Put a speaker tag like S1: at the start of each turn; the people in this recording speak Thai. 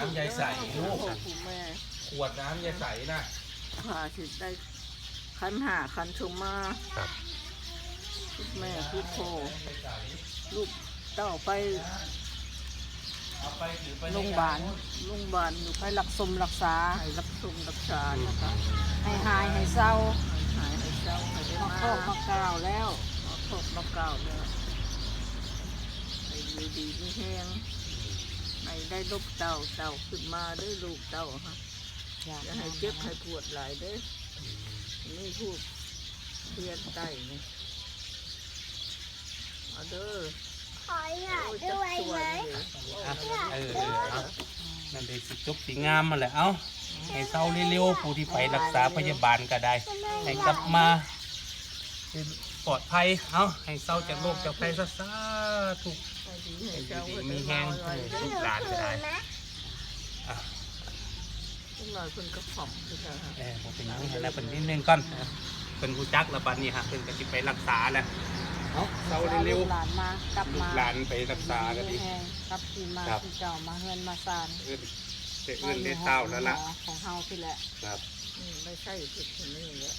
S1: น้ำยายใสลูก
S2: คุณแม่
S1: ขวดน้ำยายใสน่ะ
S2: พาสิได้คันหาคันชมมา
S1: ครับ
S2: คุณแม่คุณพ่อลูกเต้าไป
S1: เอาไปถือไป
S2: โรงพยาบาลโรงพยาบาลอยู่ไปรักสมรักษาให้รักสมรักษานะคะ
S3: ให้หายให้เศร้า
S2: หายให้เจ้าให้ได้
S3: มา
S2: มา
S3: โคกมากล่าวแล้ว
S2: มาพบมาเก่าแล้วให้ดีดีๆมีแห้งให้ ได้ลูกเต่าเต่าขึ้นมาได้ลูกเต่าฮะ
S3: อยาก
S2: อย่าให้เจ็บให้ปวดหลายเด้อนี่พูดเพียนไตนี่เอาเด้อ
S4: ขออยาก
S2: โอ้ย
S4: ด้
S2: จั
S4: วย
S2: สว
S4: ไหม
S2: ยเลย
S1: อะเออเออเอานั่นเลยสิจบสีงามมาแหละเอ้าให้เศร้าเร็วๆผู้ที่ไปรักษาพยาบาลก็ได้ ให้กลับมาเป็นปลอดภัย เอาให้เศร้าจากโรคจากภัยซะซาถูก
S2: ให้ ดี
S1: ให้
S2: เจ้า
S1: ดีมีแห้ง
S2: มาไว้
S1: เออ
S2: เลู
S1: กหลานก็ได้อะ
S2: ทุกหน่อยคนก็ผอมคือกันฮะ
S1: เออผมเป็นหยังแล้วเป็นนิดนึงก่อนเป็นผู้จักแล้วบัดนี้ฮะเป็นก็สิไปรักษาแหละเอาเศร้าเร็ว
S3: หลานมากลับมา
S1: หลานไปรักษาก็ดี
S3: แห้งกลับที่มา
S1: ครับ
S3: ที่เจ้ามาเฮือนมาซาน
S1: เอื้อนเอื้อนได้เต้าแล้วล่ะ
S3: ของเฮาพี่แหละ
S1: ครับ
S2: ไม่ใช่ผิดคนนี้แหละ